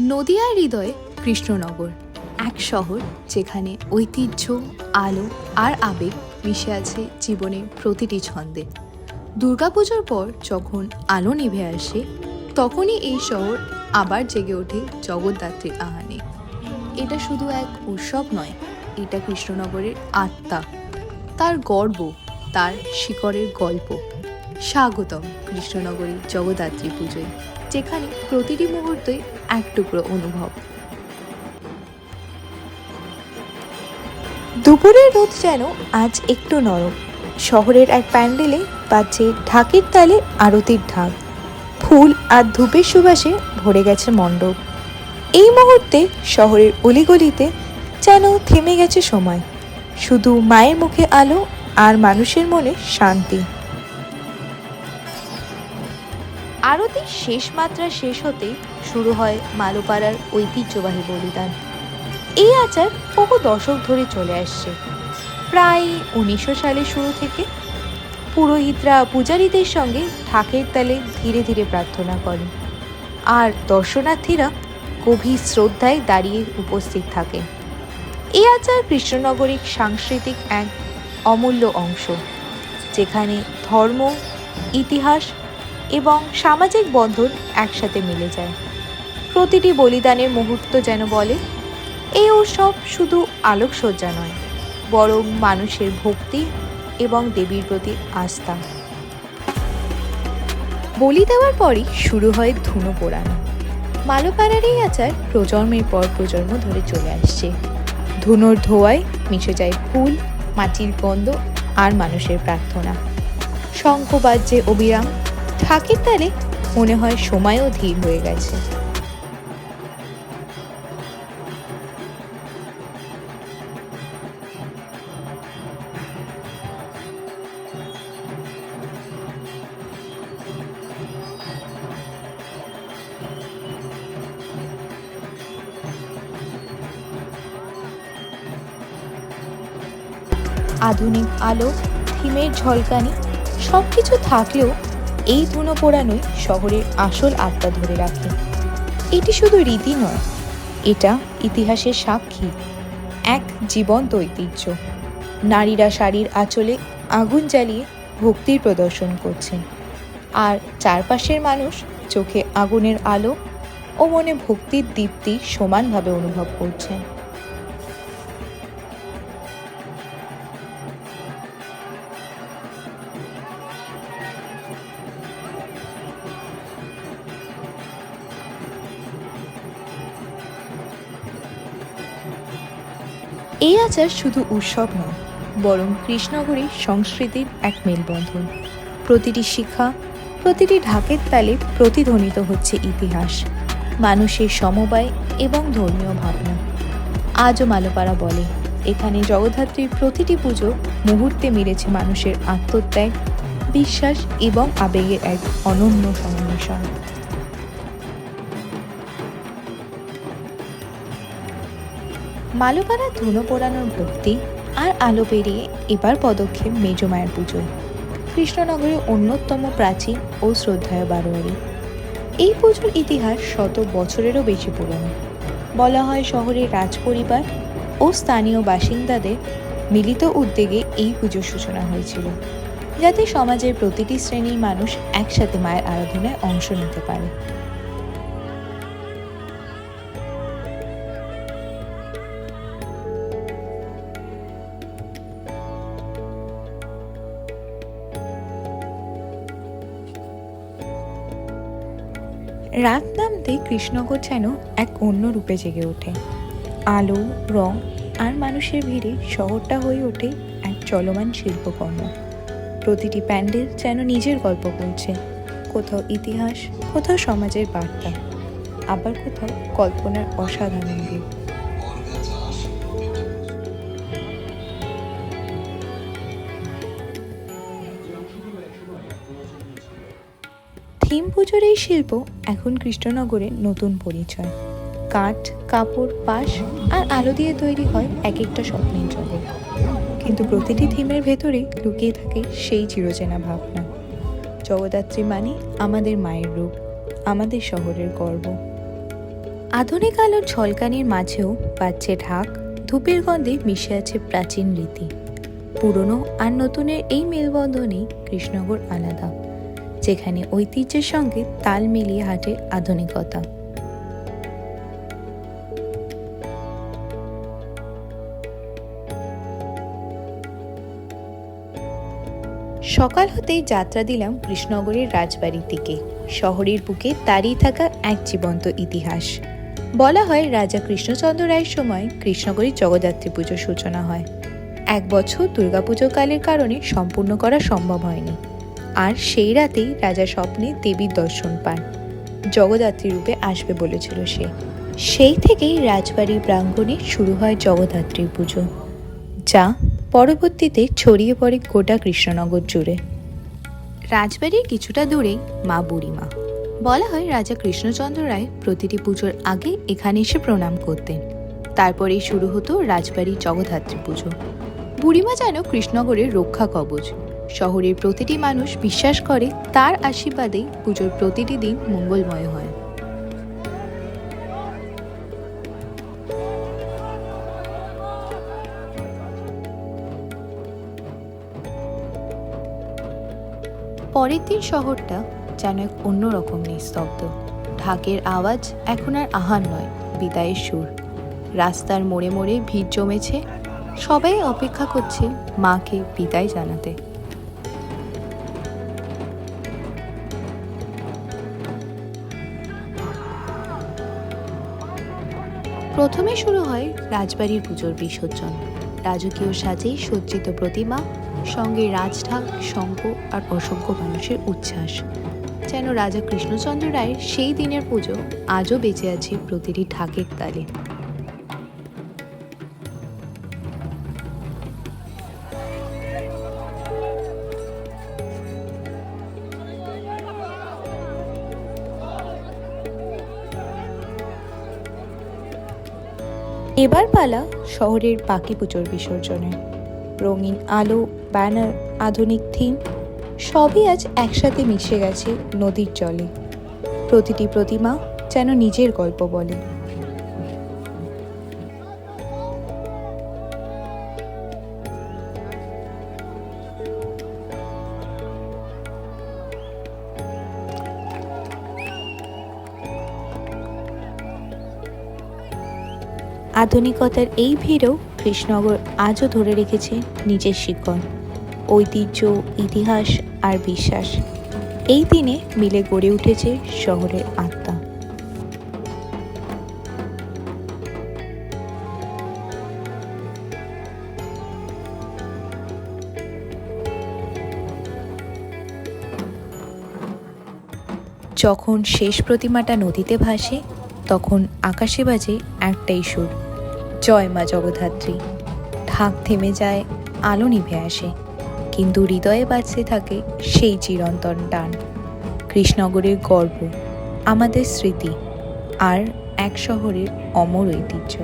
নদিয়ার হৃদয়ে কৃষ্ণনগর, এক শহর যেখানে ঐতিহ্য, আলো আর আবেগ মিশে আছে জীবনের প্রতিটি ছন্দে। দুর্গাপুজোর পর যখন আলো নিভে আসে, তখনই এই শহর আবার জেগে ওঠে জগদ্ধাত্রীর আহানে এটা শুধু এক উৎসব নয়, এটা কৃষ্ণনগরের আত্মা, তার গর্ব, তার শিকড়ের গল্প। স্বাগতম কৃষ্ণনগরী জগদ্ধাত্রী পুজোয়। যেখানে প্রতিটি মুহূর্তই এক টুকরো অনুভব। দুপুরের রোদ যেন আজ একটু নরম। শহরের এক প্যান্ডেলে বাজছে ঢাকের তালে আরতির ঢাক। ফুল আর ধূপের সুবাসে ভরে গেছে মণ্ডপ। এই মুহূর্তে শহরের অলিগলিতে যেন থেমে গেছে সময়। শুধু মায়ের মুখে আলো আর মানুষের মনে শান্তি। আরতির শেষ মাত্রা শেষ হতেই শুরু হয় মালোপাড়ার ঐতিহ্যবাহী বলিদান। এই আচার বহু দশক ধরে চলে আসছে। প্রায় উনিশশো সালের শুরু থেকে পুরোহিতরা পূজারীদের সঙ্গে ঢাকের তালে ধীরে ধীরে প্রার্থনা করেন। আর দর্শনার্থীরা গভীর শ্রদ্ধায় দাঁড়িয়ে উপস্থিত থাকেন। এই আচার কৃষ্ণনগরিক সাংস্কৃতিক এক অমূল্য অংশ, যেখানে ধর্ম, ইতিহাস এবং সামাজিক বন্ধন একসাথে মিলে যায়। প্রতিটি বলিদানের মুহূর্ত যেন বলে এই উৎসব শুধু আলোকসজ্জা নয়, বরং মানুষের ভক্তি এবং দেবীর প্রতি আস্থা। বলি দেওয়ার পরই শুরু হয় ধুনো পোড়ানো। মালোপাড়ার এই আচার প্রজন্মের পর প্রজন্ম ধরে চলে আসছে। ধুনোর ধোয়ায় মিশে যায় ফুল, মাটির গন্ধ আর মানুষের প্রার্থনা। শঙ্খ বাজ্যে অবিরাম ঢাকের তালে মনে হয় সময়ও ধীর হয়ে গেছে। আধুনিক আলো, থিমের ঝলকানি সব কিছু থাকলেও এই ধুনো পোড়ানোই শহরের আসল আত্মা ধরে রাখে। এটি শুধু রীতি নয়, এটা ইতিহাসের সাক্ষী, এক জীবন্ত ঐতিহ্য। নারীরা শাড়ির আঁচলে আগুন জ্বালিয়ে ভক্তির প্রদর্শন করছেন। আর চারপাশের মানুষ চোখে আগুনের আলো ও মনে ভক্তির দীপ্তি সমানভাবে অনুভব করছেন। এই আচার শুধু উৎসব নয়, বরং কৃষ্ণগরীর সংস্কৃতির এক মেলবন্ধন। প্রতিটি শিক্ষা প্রতিটি ঢাকের তালে প্রতিধ্বনিত হচ্ছে ইতিহাস, মানুষের সমবায় এবং ধর্মীয় ভাবনা। আজও মালোপাড়া বলে, এখানে জগদ্ধাত্রীর প্রতিটি পুজো মুহূর্তে মিলেছে মানুষের আত্মত্যাগ, বিশ্বাস এবং আবেগের এক অনন্য সংমিশ্রণ মালোপাড়া ধুনো পোড়ানোর ভক্তি আর আলো পেরিয়ে এবার পদক্ষেপ মেজমায়ের পুজোয়। কৃষ্ণনগরের অন্যতম প্রাচীন ও শ্রদ্ধায় বারোয়ারি। এই পুজোর ইতিহাস শত বছরেরও বেশি পুরনো। বলা হয় শহরের রাজপরিবার ও স্থানীয় বাসিন্দাদের মিলিত উদ্যোগে এই পুজোর সূচনা হয়েছিল, যাতে সমাজের প্রতিটি শ্রেণির মানুষ একসাথে মায়ের আরাধনায় অংশ নিতে পারে। রাত নামতে কৃষ্ণগর যেন এক অন্য রূপে জেগে ওঠে। আলো, রং আর মানুষের ভিড়ে শহরটা হয়ে ওঠে এক চলমান শিল্পকর্ম। প্রতিটি প্যান্ডেল যেন নিজের গল্প বলছে। কোথাও ইতিহাস, কোথাও সমাজের বার্তা, আবার কোথাও কল্পনার অসাধারণ রূপ থিম পুজোর এই শিল্প এখন কৃষ্ণনগরের নতুন পরিচয়। কাঠ, কাপড় পাশ আর আলো দিয়ে তৈরি হয় এক একটা স্বপ্নের জগৎ। কিন্তু প্রতিটি থিমের ভেতরে লুকিয়ে থাকে সেই চিরচেনা ভাবনা। জগদ্ধাত্রী মানে আমাদের মায়ের রূপ, আমাদের শহরের গর্ব। আধুনিক আলোর ঝলকানির মাঝেও পাচ্ছে ঢাক, ধূপের গন্ধে মিশে আছে প্রাচীন রীতি। পুরনো আর নতুনের এই মেলবন্ধনেই কৃষ্ণনগর আলাদা। যেখানে ঐতিহ্যের সঙ্গে তাল মিলিয়ে হাঁটে আধুনিকতা। সকাল হতেই যাত্রা দিলাম কৃষ্ণনগরের রাজবাড়ির দিকে। শহরের বুকে দাঁড়িয়ে থাকা এক জীবন্ত ইতিহাস। বলা হয় রাজা কৃষ্ণচন্দ্র রায়ের সময় কৃষ্ণগরীর জগদ্ধাত্রী পুজোর সূচনা হয়। এক বছর দুর্গাপুজো কালের কারণে সম্পূর্ণ করা সম্ভব হয়নি। আর সেই রাতেই রাজা স্বপ্নে দেবীর দর্শন পান। জগদ্ধাত্রী রূপে আসবে বলেছিল সে। সেই থেকেই রাজবাড়ির প্রাঙ্গণে শুরু হয় জগদ্ধাত্রীর পুজো। যা পরবর্তীতে ছড়িয়ে পড়ে গোটা কৃষ্ণনগর জুড়ে। রাজবাড়ির কিছুটা দূরেই মা বুড়িমা। বলা হয় রাজা কৃষ্ণচন্দ্র রায় প্রতিটি পুজোর আগে এখানে এসে প্রণাম করতেন। তারপরেই শুরু হতো রাজবাড়ির জগদ্ধাত্রী পুজো। বুড়িমা যেন কৃষ্ণনগরের রক্ষা কবচ। শহরের প্রতিটি মানুষ বিশ্বাস করে তার আশীর্বাদেই পুজোর প্রতিটি দিন মঙ্গলময় হয়। পরের দিন শহরটা যেন এক অন্যরকম নিস্তব্ধ। ঢাকের আওয়াজ এখন আর আহার নয়, বিদায়ের সুর। রাস্তার মোড়ে মোড়ে ভিড় জমেছে। সবাই অপেক্ষা করছে মাকে বিদায় জানাতে। প্রথমে শুরু হয় রাজবাড়ির পুজোর বিসর্জন। রাজকীয় সাজে সজ্জিত প্রতিমা, সঙ্গে রাজঢাক, শঙ্খ আর অসংখ্য মানুষের উচ্ছ্বাস। যেন রাজা কৃষ্ণচন্দ্র রায়ের সেই দিনের পুজো আজও বেঁচে আছে প্রতিটি ঢাকের তালে। এবার পালা শহরের বাকি পুজোর বিসর্জনের রঙিন আলো, ব্যানার, আধুনিক থিম, সবই আজ একসাথে মিশে গেছে নদীর জলে। প্রতিটি প্রতিমা যেন নিজের গল্প বলে। আধুনিকতার এই ভিড়ও কৃষ্ণনগর আজও ধরে রেখেছে নিজের শিকড়। ঐতিহ্য, ইতিহাস আর বিশ্বাস। এই দিনে মিলে গড়ে উঠেছে শহরের আত্মা। যখন শেষ প্রতিমাটা নদীতে ভাসে, তখন আকাশে বাজে একটাই সুর। জয় মা জগদ্ধাত্রী। ঢাক থেমে যায়, আলো নিভে আসে, কিন্তু হৃদয়ে বাঁচতে থাকে সেই চিরন্তন টান। কৃষ্ণগরের গর্ব, আমাদের স্মৃতি, আর এক শহরের অমর ঐতিহ্য।